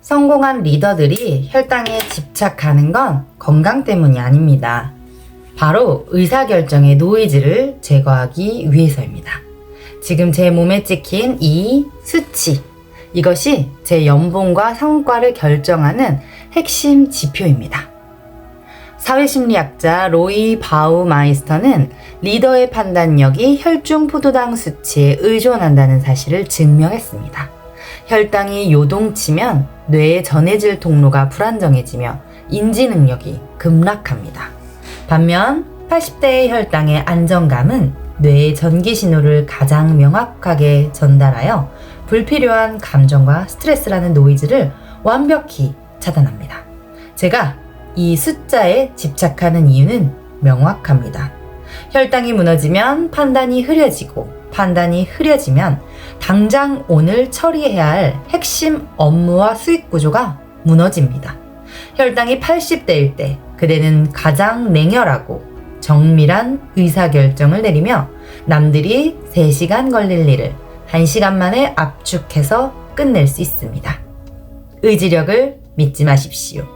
성공한 리더들이 혈당에 집착하는 건 건강 때문이 아닙니다. 바로 의사결정의 노이즈를 제거하기 위해서입니다. 지금 제 몸에 찍힌 이 수치. 이것이 제 연봉과 성과를 결정하는 핵심 지표입니다. 사회심리학자 로이 바우마이스터는 리더의 판단력이 혈중 포도당 수치에 의존한다는 사실을 증명했습니다. 혈당이 요동치면 뇌에 전해질 통로가 불안정해지며 인지 능력이 급락합니다. 반면 80대의 혈당의 안정감은 뇌의 전기 신호를 가장 명확하게 전달하여 불필요한 감정과 스트레스라는 노이즈를 완벽히 차단합니다. 제가 이 숫자에 집착하는 이유는 명확합니다. 혈당이 무너지면 판단이 흐려지고 판단이 흐려지면 당장 오늘 처리해야 할 핵심 업무와 수익 구조가 무너집니다. 혈당이 80대일 때 그대는 가장 냉혈하고 정밀한 의사결정을 내리며 남들이 3시간 걸릴 일을 1시간 만에 압축해서 끝낼 수 있습니다. 의지력을 믿지 마십시오.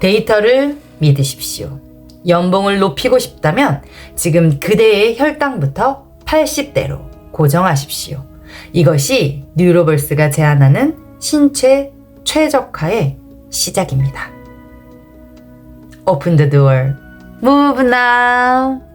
데이터를 믿으십시오. 연봉을 높이고 싶다면 지금 그대의 혈당부터 80대로 고정하십시오. 이것이 뉴로벌스가 제안하는 신체 최적화의 시작입니다. Open the door. Move now.